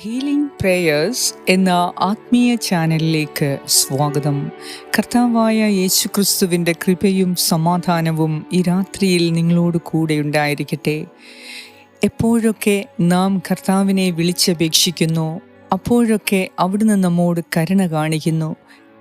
Healing prayers എന്ന ആത്മീയ ചാനലിലേക്ക് സ്വാഗതം. കർത്താവായ യേശുക്രിസ്തുവിന്റെ കൃപയും സമാധാനവും ഈ രാത്രിയിൽ നിങ്ങളോട് കൂടെ ഉണ്ടായിരിക്കട്ടെ. എപ്പോഴൊക്കെ നാം കർത്താവിനെ വിളിച്ചപേക്ഷിക്കുന്നു അപ്പോഴൊക്കെ അവിടുന്ന് നമ്മോട് കരുണ കാണിക്കുന്നു.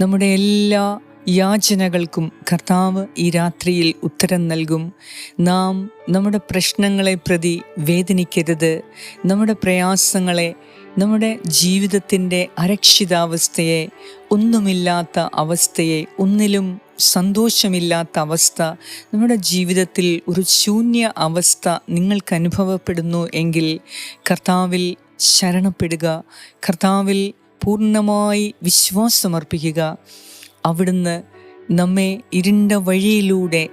നമ്മുടെ എല്ലാ യാചനകൾക്കും കർത്താവ് ഈ രാത്രിയിൽ ഉത്തരം നൽകും. നാം നമ്മുടെ പ്രശ്നങ്ങളെ പ്രതി വേദനിക്കരുത്. നമ്മുടെ പ്രയാസങ്ങളെ നമ്മുടെ ജീവിതത്തിന്റെ അരക്ഷിതാവസ്ഥയെ ഒന്നുമില്ലാത്ത അവസ്ഥയെ ഒന്നിലും സന്തോഷമില്ലാത്ത അവസ്ഥ നമ്മുടെ ജീവിതത്തിൽ ഒരു ശൂന്യ അവസ്ഥ നിങ്ങൾക്ക് അനുഭവപ്പെടുന്നു എങ്കിൽ കർത്താവിൽ ശരണപ്പെടുക കർത്താവിൽ പൂർണമായി വിശ്വാസമർപ്പിക്കുക. അവിടുന്ന് നമ്മെ ഇരുണ്ട വഴിയിലൂടെ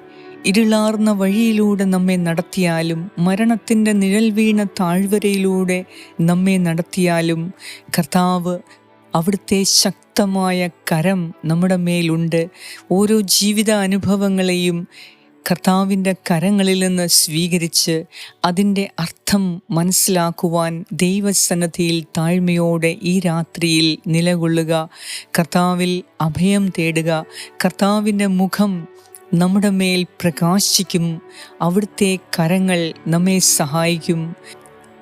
ഇരുളാർന്ന വഴിയിലൂടെ നമ്മെ നടത്തിയാലും മരണത്തിന്റെ നിഴൽ വീണ താഴ്വരയിലൂടെ നമ്മെ നടത്തിയാലും കർത്താവ് അവിടുത്തെ ശക്തമായ കരം നമ്മുടെ മേലുണ്ട്. ഓരോ ജീവിത അനുഭവങ്ങളെയും കർത്താവിന്റെ കരങ്ങളിൽ നിന്ന് സ്വീകരിച്ച് അതിന്റെ അർത്ഥം മനസ്സിലാക്കുവാൻ ദൈവസന്നദ്ധിയിൽ താഴ്മയോടെ ഈ രാത്രിയിൽ നിലകൊള്ളുക. കർത്താവിൽ അഭയം തേടുക. കർത്താവിന്റെ മുഖം നമ്മുടെ മേൽ പ്രകാശിക്കും. അവിടുത്തെ കരങ്ങൾ നമ്മെ സഹായിക്കും.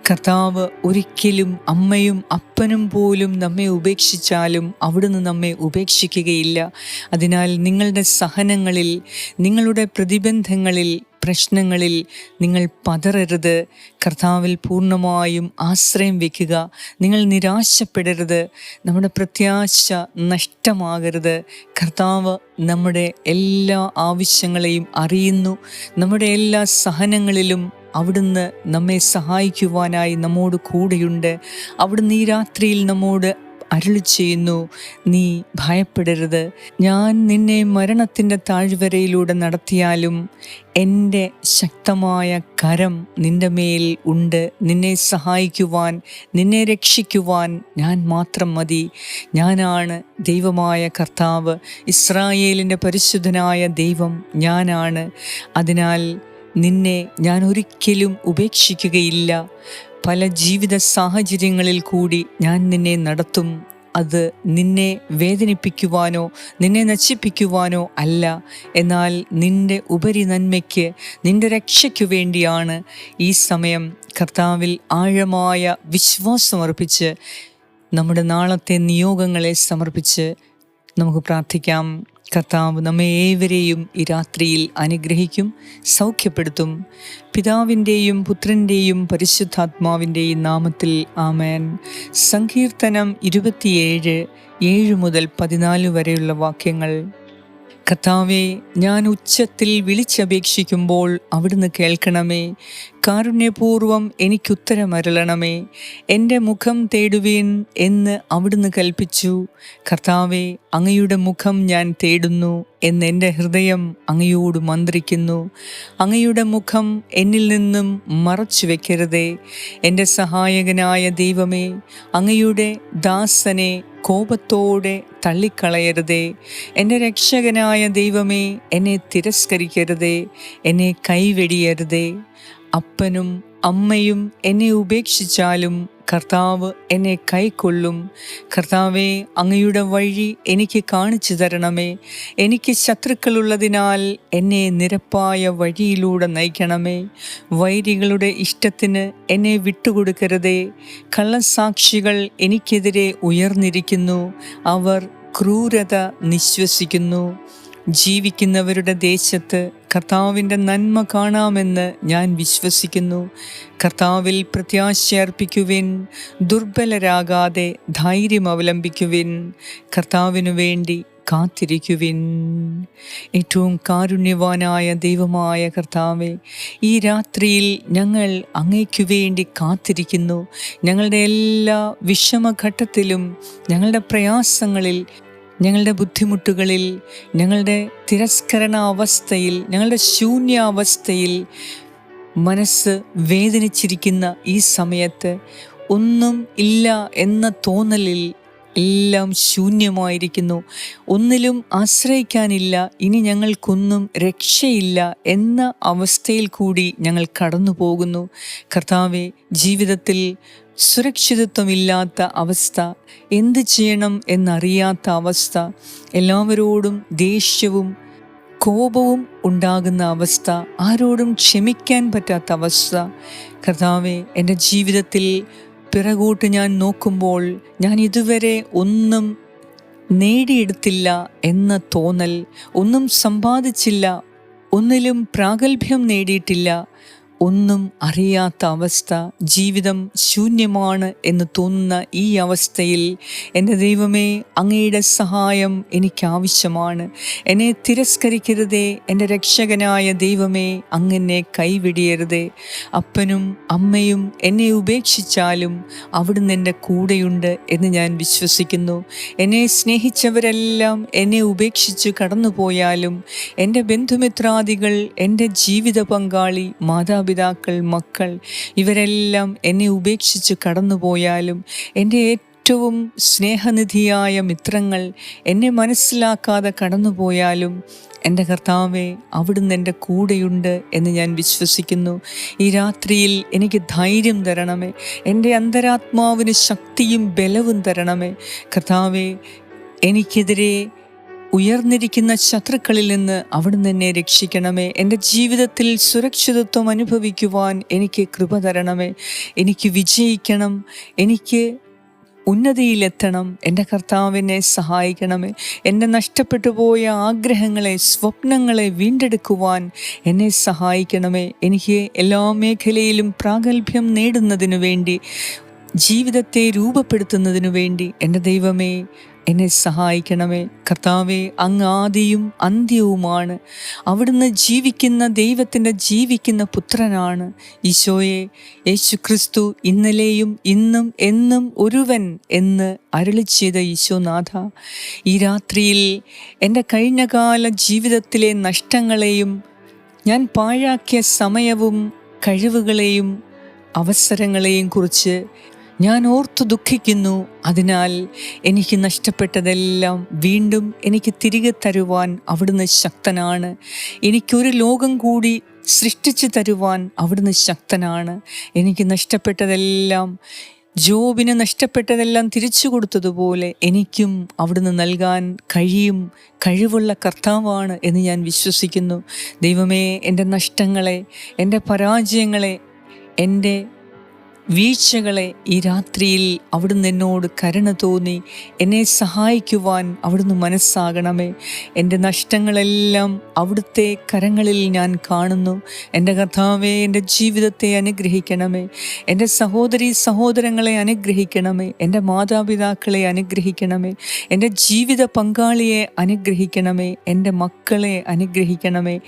കർത്താവ് ഒരിക്കലും അമ്മയും അപ്പനും പോലും നമ്മെ ഉപേക്ഷിച്ചാലും അവിടുന്ന് നമ്മെ ഉപേക്ഷിക്കുകയില്ല. അതിനാൽ നിങ്ങളുടെ സഹനങ്ങളിൽ നിങ്ങളുടെ പ്രതിബന്ധങ്ങളിൽ പ്രശ്നങ്ങളിൽ നിങ്ങൾ പതറരുത്. കർത്താവിൽ പൂർണമായും ആശ്രയം വയ്ക്കുക നിങ്ങൾ നിരാശപ്പെടരുത്. നമ്മുടെ പ്രത്യാശ നഷ്ടമാകരുത്. കർത്താവ് നമ്മുടെ എല്ലാ ആവശ്യങ്ങളെയും അറിയുന്നു. നമ്മുടെ എല്ലാ സഹനങ്ങളിലും അവിടുന്ന് നമ്മെ സഹായിക്കുവാനായി നമ്മോട് കൂടെയുണ്ട്. അവിടുന്ന് ഈ രാത്രിയിൽ നമ്മോട് അരുളി ചെയ്യുന്നു നീ ഭയപ്പെടരുത്. ഞാൻ നിന്നെ മരണത്തിന്റെ താഴ്വരയിലൂടെ നടത്തിയാലും എന്റെ ശക്തമായ കരം നിന്റെ മേൽ ഉണ്ട്. നിന്നെ സഹായിക്കുവാൻ നിന്നെ രക്ഷിക്കുവാൻ ഞാൻ മാത്രം മതി. ഞാനാണ് ദൈവമായ കർത്താവ്. ഇസ്രായേലിന്റെ പരിശുദ്ധനായ ദൈവം ഞാനാണ്. അതിനാൽ നിന്നെ ഞാൻ ഒരിക്കലും ഉപേക്ഷിക്കുകയില്ല. പല ജീവിത സാഹചര്യങ്ങളിൽ കൂടി ഞാൻ നിന്നെ നടത്തും. അത് നിന്നെ വേദനിപ്പിക്കുവാനോ നിന്നെ നശിപ്പിക്കുവാനോ അല്ല. എന്നാൽ നിന്റെ ഉപരി നന്മയ്ക്ക് നിന്റെ രക്ഷയ്ക്കു വേണ്ടിയാണ് ഈ സമയം കർത്താവിൽ ആഴമായ വിശ്വാസമർപ്പിച്ച് നമ്മുടെ നാളത്തെ നിയോഗങ്ങളെ സമർപ്പിച്ച് നമുക്ക് പ്രാർത്ഥിക്കാം. കർത്താവ് നമ്മെ ഏവരെയും ഈ രാത്രിയിൽ അനുഗ്രഹിക്കും സൗഖ്യപ്പെടുത്തും. പിതാവിന്റെയും പുത്രന്റെയും പരിശുദ്ധാത്മാവിന്റെയും നാമത്തിൽ ആമേൻ. സങ്കീർത്തനം ഇരുപത്തിയേഴ് ഏഴ് മുതൽ പതിനാല് വരെയുള്ള വാക്യങ്ങൾ. കർത്താവെ ഞാൻ ഉച്ചത്തിൽ വിളിച്ചപേക്ഷിക്കുമ്പോൾ അവിടുന്ന് കേൾക്കണമേ. കാരുണ്യപൂർവം എനിക്കുത്തരമരളണമേ. എന്റെ മുഖം തേടുവീൻ എന്ന് അവിടുന്ന് കൽപ്പിച്ചു. കർത്താവെ അങ്ങയുടെ മുഖം ഞാൻ തേടുന്നു എന്ന് എന്റെ ഹൃദയം അങ്ങയോട് മന്ത്രിക്കുന്നു. അങ്ങയുടെ മുഖം എന്നിൽ നിന്നും മറച്ചു വെക്കരുതേ. എന്റെ സഹായകനായ ദൈവമേ അങ്ങയുടെ ദാസനെ കോപത്തോടെ തള്ളിക്കളയരുതേ. എന്റെ രക്ഷകനായ ദൈവമേ എന്നെ തിരസ്കരിക്കരുതേ. എന്നെ കൈവെടിയരുതേ. അപ്പനും അമ്മയും എന്നെ ഉപേക്ഷിച്ചാലും കർത്താവ് എന്നെ കൈക്കൊള്ളും. കർത്താവെ അങ്ങയുടെ വഴി എനിക്ക് കാണിച്ചു തരണമേ. എനിക്ക് ശത്രുക്കളുള്ളതിനാൽ എന്നെ നിരപ്പായ വഴിയിലൂടെ നയിക്കണമേ. വൈരികളുടെ ഇഷ്ടത്തിന് എന്നെ വിട്ടുകൊടുക്കരുതേ. കള്ളസാക്ഷികൾ എനിക്കെതിരെ ഉയർന്നിരിക്കുന്നു. അവർ ക്രൂരത നിശ്വസിക്കുന്നു. ജീവിക്കുന്നവരുടെ ദേശത്ത് കർത്താവിന്റെ നന്മ കാണാമെന്ന് ഞാൻ വിശ്വസിക്കുന്നു. കർത്താവിൽ പ്രത്യാശ അർപ്പിക്കുവിൻ ദുർബലരാകാതെ ധൈര്യം അവലംബിക്കുവിൻ കർത്താവിനു വേണ്ടി കാത്തിരിക്കുവിൻ. ഏറ്റവും കാരുണ്യവാനായ ദൈവമായ കർത്താവെ ഈ രാത്രിയിൽ ഞങ്ങൾ അങ്ങയ്ക്കു വേണ്ടി കാത്തിരിക്കുന്നു. ഞങ്ങളുടെ എല്ലാ വിഷമഘട്ടത്തിലും ഞങ്ങളുടെ പ്രയാസങ്ങളിൽ ഞങ്ങളുടെ ബുദ്ധിമുട്ടുകളിൽ ഞങ്ങളുടെ തിരസ്കരണ അവസ്ഥയിൽ ഞങ്ങളുടെ ശൂന്യാവസ്ഥയിൽ മനസ്സ് വേദനിച്ചിരിക്കുന്ന ഈ സമയത്ത് ഒന്നും ഇല്ല എന്ന തോന്നലിൽ എല്ലാം ശൂന്യമായിരിക്കുന്നു. ഒന്നിലും ആശ്രയിക്കാനില്ല. ഇനി ഞങ്ങൾക്കൊന്നും രക്ഷയില്ല എന്ന അവസ്ഥയിൽ കൂടി ഞങ്ങൾ കടന്നു പോകുന്നു കർത്താവെ ജീവിതത്തിൽ സുരക്ഷിതത്വമില്ലാത്ത അവസ്ഥ എന്ത് ചെയ്യണം എന്നറിയാത്ത അവസ്ഥ എല്ലാവരോടും ദേഷ്യവും കോപവും ഉണ്ടാകുന്ന അവസ്ഥ ആരോടും ക്ഷമിക്കാൻ പറ്റാത്ത അവസ്ഥ. കർത്താവെ എന്റെ ജീവിതത്തിൽ പിറകോട്ട് ഞാൻ നോക്കുമ്പോൾ ഞാൻ ഇതുവരെ ഒന്നും നേടിയെടുത്തില്ല എന്ന തോന്നൽ ഒന്നും സമ്പാദിച്ചില്ല ഒന്നിലും പ്രാഗൽഭ്യം നേടിയിട്ടില്ല ഒന്നും അറിയാത്ത അവസ്ഥ ജീവിതം ശൂന്യമാണ് എന്ന് തോന്നുന്ന ഈ അവസ്ഥയിൽ എന്റെ ദൈവമേ അങ്ങയുടെ സഹായം എനിക്കാവശ്യമാണ്. എന്നെ തിരസ്കരിക്കരുതേ എന്റെ രക്ഷകനായ ദൈവമേ അങ്ങനെ കൈവിടിയരുതേ. അപ്പനും അമ്മയും എന്നെ ഉപേക്ഷിച്ചാലും അവിടുന്ന് എന്റെ കൂടെയുണ്ട് എന്ന് ഞാൻ വിശ്വസിക്കുന്നു. എന്നെ സ്നേഹിച്ചവരെല്ലാം എന്നെ ഉപേക്ഷിച്ച് കടന്നുപോയാലും എന്റെ ബന്ധുമിത്രാദികൾ എന്റെ ജീവിത പങ്കാളി മാതാപിതാക്കൾ മാതാപിതാക്കൾ മക്കൾ ഇവരെല്ലാം എന്നെ ഉപേക്ഷിച്ച് കടന്നുപോയാലും എന്റെ ഏറ്റവും സ്നേഹനിധിയായ മിത്രങ്ങൾ എന്നെ മനസ്സിലാക്കാതെ കടന്നുപോയാലും എന്റെ കർത്താവെ അവിടുന്ന് എന്റെ കൂടെയുണ്ട് എന്ന് ഞാൻ വിശ്വസിക്കുന്നു. ഈ രാത്രിയിൽ എനിക്ക് ധൈര്യം തരണമേ. എന്റെ അന്തരാത്മാവിന് ശക്തിയും ബലവും തരണമേ. കർത്താവെ എനിക്കെതിരെ ഉയർന്നിരിക്കുന്ന ശത്രുക്കളിൽ നിന്ന് അവിടുന്ന് എന്നെ രക്ഷിക്കണമേ. എന്റെ ജീവിതത്തിൽ സുരക്ഷിതത്വം അനുഭവിക്കുവാൻ എനിക്ക് കൃപ തരണമേ. എനിക്ക് വിജയിക്കണം. എനിക്ക് ഉന്നതിയിലെത്തണം. എന്റെ കർത്താവിനെ സഹായിക്കണമേ. എന്റെ നഷ്ടപ്പെട്ടു പോയ ആഗ്രഹങ്ങളെ സ്വപ്നങ്ങളെ വീണ്ടെടുക്കുവാൻ എന്നെ സഹായിക്കണമേ. എനിക്ക് എല്ലാ മേഖലയിലും പ്രാഗൽഭ്യം നേടുന്നതിനു വേണ്ടി ജീവിതത്തെ രൂപപ്പെടുത്തുന്നതിനു വേണ്ടി എന്റെ ദൈവമേ എന്നെ സഹായിക്കണമേ. കർത്താവെ അങ്ങ് ആദിയും അന്ത്യവുമാണ്. അവിടുന്ന് ജീവിക്കുന്ന ദൈവത്തിന്റെ ജീവിക്കുന്ന പുത്രനാണ് ഈശോയെ. യേശു ക്രിസ്തു ഇന്നലെയും ഇന്നും എന്നും ഒരുവൻ എന്ന് അരളി ചെയ്ത ഈശോനാഥ ഈ രാത്രിയിൽ എന്റെ കഴിഞ്ഞകാല ജീവിതത്തിലെ നഷ്ടങ്ങളെയും ഞാൻ പാഴാക്കിയ സമയവും കഴിവുകളെയും അവസരങ്ങളെയും കുറിച്ച് ഞാൻ ഓർത്തു ദുഃഖിക്കുന്നു. അതിനാൽ എനിക്ക് നഷ്ടപ്പെട്ടതെല്ലാം വീണ്ടും എനിക്ക് തിരികെ തരുവാൻ അവിടുന്ന് ശക്തനാണ്. എനിക്കൊരു ലോകം കൂടി സൃഷ്ടിച്ചു തരുവാൻ അവിടുന്ന് ശക്തനാണ്. എനിക്ക് നഷ്ടപ്പെട്ടതെല്ലാം ജോബിന് നഷ്ടപ്പെട്ടതെല്ലാം തിരിച്ചു കൊടുത്തതുപോലെ എനിക്കും അവിടുന്ന് നൽകാൻ കഴിയും കഴിവുള്ള കർത്താവാണ് എന്ന് ഞാൻ വിശ്വസിക്കുന്നു. ദൈവമേ എന്റെ നഷ്ടങ്ങളെ എന്റെ പരാജയങ്ങളെ എന്റെ വീഴ്ചകളെ ഈ രാത്രിയിൽ അവിടുന്ന് എന്നോട് കരുണ തോന്നി. എന്നെ സഹായിക്കുവാൻ അവിടുന്ന് മനസ്സാകണമേ. എന്റെ നഷ്ടങ്ങളെല്ലാം അവിടുത്തെ കരങ്ങളിൽ ഞാൻ കാണുന്നു. എന്റെ കഥാവെ എന്റെ ജീവിതത്തെ അനുഗ്രഹിക്കണമേ. എന്റെ സഹോദരി സഹോദരങ്ങളെ അനുഗ്രഹിക്കണമേ. എന്റെ മാതാപിതാക്കളെ അനുഗ്രഹിക്കണമേ. എന്റെ ജീവിത പങ്കാളിയെ അനുഗ്രഹിക്കണമേ. എന്റെ മക്കളെ അനുഗ്രഹിക്കണമേ.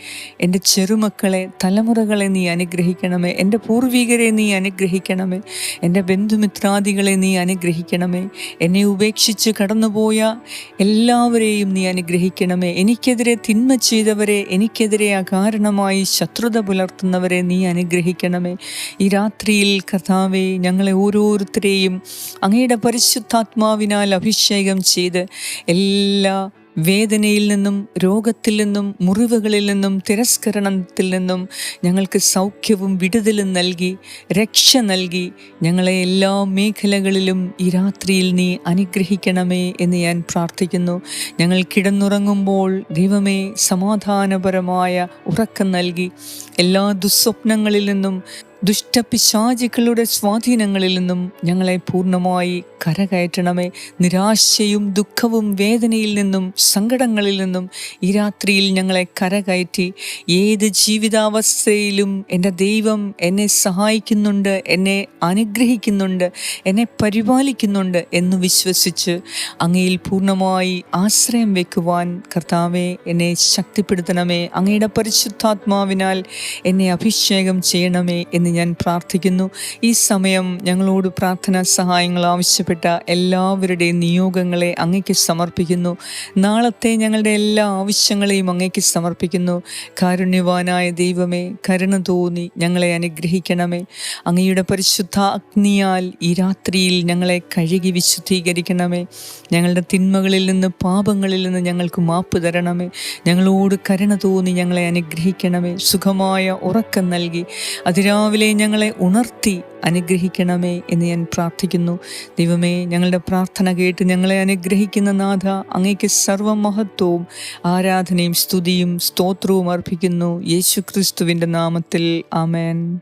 എന്റെ ചെറുമക്കളെ തലമുറകളെ നീ അനുഗ്രഹിക്കണമേ. എന്റെ പൂർവികരെ നീ അനുഗ്രഹിക്കണം ചെയ്യണമേ എന്റെ ബന്ധുമിത്രാദികളെ നീ അനുഗ്രഹിക്കണമേ. എന്നെ ഉപേക്ഷിച്ച് കടന്നുപോയ എല്ലാവരെയും നീ അനുഗ്രഹിക്കണമേ. എനിക്കെതിരെ തിന്മ ചെയ്തവരെ എനിക്കെതിരെ അകാരണമായി ശത്രുത പുലർത്തുന്നവരെ നീ അനുഗ്രഹിക്കണമേ. ഈ രാത്രിയിൽ കഥാവെ ഞങ്ങളെ ഓരോരുത്തരെയും അങ്ങയുടെ പരിശുദ്ധാത്മാവിനാൽ അഭിഷേകം ചെയ്ത് എല്ലാ വേദനയിൽ നിന്നും രോഗത്തിൽ നിന്നും മുറിവുകളിൽ നിന്നും തിരസ്കരണത്തിൽ നിന്നും ഞങ്ങൾക്ക് സൗഖ്യവും വിടുതലും നൽകി രക്ഷ നൽകി ഞങ്ങളെ എല്ലാ മേഖലകളിലും ഈ രാത്രിയിൽ നീ അനുഗ്രഹിക്കണമേ എന്ന് ഞാൻ പ്രാർത്ഥിക്കുന്നു. ഞങ്ങൾ കിടന്നുറങ്ങുമ്പോൾ ദൈവമേ സമാധാനപരമായ ഉറക്കം നൽകി. എല്ലാ ദുസ്വപ്നങ്ങളിൽ നിന്നും ദുഷ്ടപിശാചികളുടെ സ്വാധീനങ്ങളിൽ നിന്നും ഞങ്ങളെ പൂർണമായി കരകയറ്റണമേ. നിരാശയും ദുഃഖവും വേദനയിൽ നിന്നും സങ്കടങ്ങളിൽ നിന്നും ഈ രാത്രിയിൽ ഞങ്ങളെ കരകയറ്റി. ഏത് ജീവിതാവസ്ഥയിലും എന്റെ ദൈവം എന്നെ സഹായിക്കുന്നുണ്ട് എന്നെ അനുഗ്രഹിക്കുന്നുണ്ട് എന്നെ പരിപാലിക്കുന്നുണ്ട് എന്ന് വിശ്വസിച്ച് അങ്ങയിൽ പൂർണമായി ആശ്രയം വെക്കുവാൻ കർത്താവെ എന്നെ ശക്തിപ്പെടുത്തണമേ. അങ്ങയുടെ പരിശുദ്ധാത്മാവിനാൽ എന്നെ അഭിഷേകം ചെയ്യണമേ എന്ന് ഞാൻ പ്രാർത്ഥിക്കുന്നു. ഈ സമയം ഞങ്ങളോട് പ്രാർത്ഥനാ സഹായങ്ങൾ ആവശ്യപ്പെട്ട എല്ലാവരുടെയും നിയോഗങ്ങളെ അങ്ങയ്ക്ക് സമർപ്പിക്കുന്നു. നാളത്തെ ഞങ്ങളുടെ എല്ലാ ആവശ്യങ്ങളെയും അങ്ങയ്ക്ക് സമർപ്പിക്കുന്നു. കാരുണ്യവാനായ ദൈവമേ കരുണ തോന്നി ഞങ്ങളെ അനുഗ്രഹിക്കണമേ. അങ്ങയുടെ പരിശുദ്ധ അഗ്നിയാൽ ഈ രാത്രിയിൽ ഞങ്ങളെ കഴുകി വിശുദ്ധീകരിക്കണമേ. ഞങ്ങളുടെ തിന്മകളിൽ നിന്ന് പാപങ്ങളിൽ നിന്ന് ഞങ്ങൾക്ക് മാപ്പ് തരണമേ. ഞങ്ങളോട് കരുണ തോന്നി ഞങ്ങളെ അനുഗ്രഹിക്കണമേ. സുഖമായ ഉറക്കം നൽകി. അതിരാവിലെ ഞങ്ങളെ ഉണർത്തി അനുഗ്രഹിക്കണമേ എന്ന് ഞാൻ പ്രാർത്ഥിക്കുന്നു. ദൈവമേ ഞങ്ങളുടെ പ്രാർത്ഥന കേട്ട് ഞങ്ങളെ അനുഗ്രഹിക്കുന്ന നാഥ അങ്ങേക്ക് സർവമഹത്വവും ആരാധനയും സ്തുതിയും സ്തോത്രവും അർപ്പിക്കുന്നു. യേശു ക്രിസ്തുവിന്റെ നാമത്തിൽ ആമേൻ.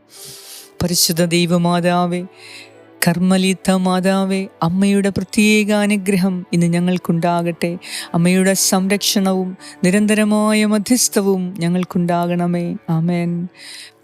പരിശുദ്ധ ദൈവമാതാവേ കർമ്മലിത്ത മാതാവേ അമ്മയുടെ പ്രത്യേക അനുഗ്രഹം ഇന്ന് ഞങ്ങൾക്കുണ്ടാകട്ടെ. അമ്മയുടെ സംരക്ഷണവും നിരന്തരമായ മധ്യസ്ഥവും ഞങ്ങൾക്കുണ്ടാകണമേ. ആമേൻ.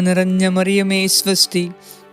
നിറഞ്ഞ മറിയമേ സ്വസ്തി.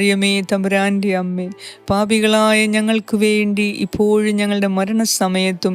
മറിയമേ തമ്പുരാന്റെ അമ്മേ. പാപികളായ ഞങ്ങൾക്ക് വേണ്ടി ഇപ്പോഴും ഞങ്ങളുടെ മരണസമയത്തും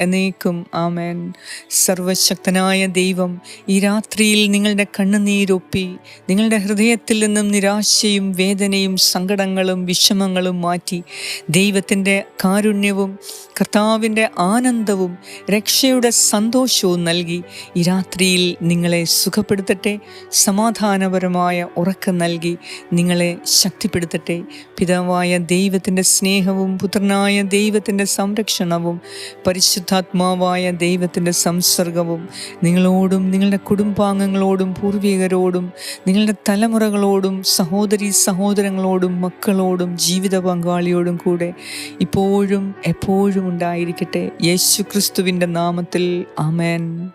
എന്നേക്കും. ആമേൻ. സർവശക്തനായ ദൈവം ഈ രാത്രിയിൽ നിങ്ങളുടെ കണ്ണുനീരൊപ്പി നിങ്ങളുടെ ഹൃദയത്തിൽ നിന്നും നിരാശയും വേദനയും സങ്കടങ്ങളും വിഷമങ്ങളും മാറ്റി ദൈവത്തിന്റെ കാരുണ്യവും കർത്താവിന്റെ ആനന്ദവും രക്ഷയുടെ സന്തോഷവും നൽകി ഈ രാത്രിയിൽ നിങ്ങളെ സുഖപ്പെടുത്തട്ടെ സമാധാനപരമായ ഉറക്കം നൽകി നിങ്ങളെ ശക്തിപ്പെടുത്തട്ടെ. പിതാവായ ദൈവത്തിന്റെ സ്നേഹവും പുത്രനായ ദൈവത്തിന്റെ സംരക്ഷണവും പരിശുദ്ധാത്മാവായ ദൈവത്തിന്റെ സംസർഗവും നിങ്ങളോടും നിങ്ങളുടെ കുടുംബാംഗങ്ങളോടും പൂർവികരോടും നിങ്ങളുടെ തലമുറകളോടും സഹോദരി സഹോദരങ്ങളോടും മക്കളോടും ജീവിത പങ്കാളിയോടും കൂടെ ഇപ്പോഴും എപ്പോഴും ഉണ്ടായിരിക്കട്ടെ. യേശു ക്രിസ്തുവിന്റെ നാമത്തിൽ. ആമേൻ.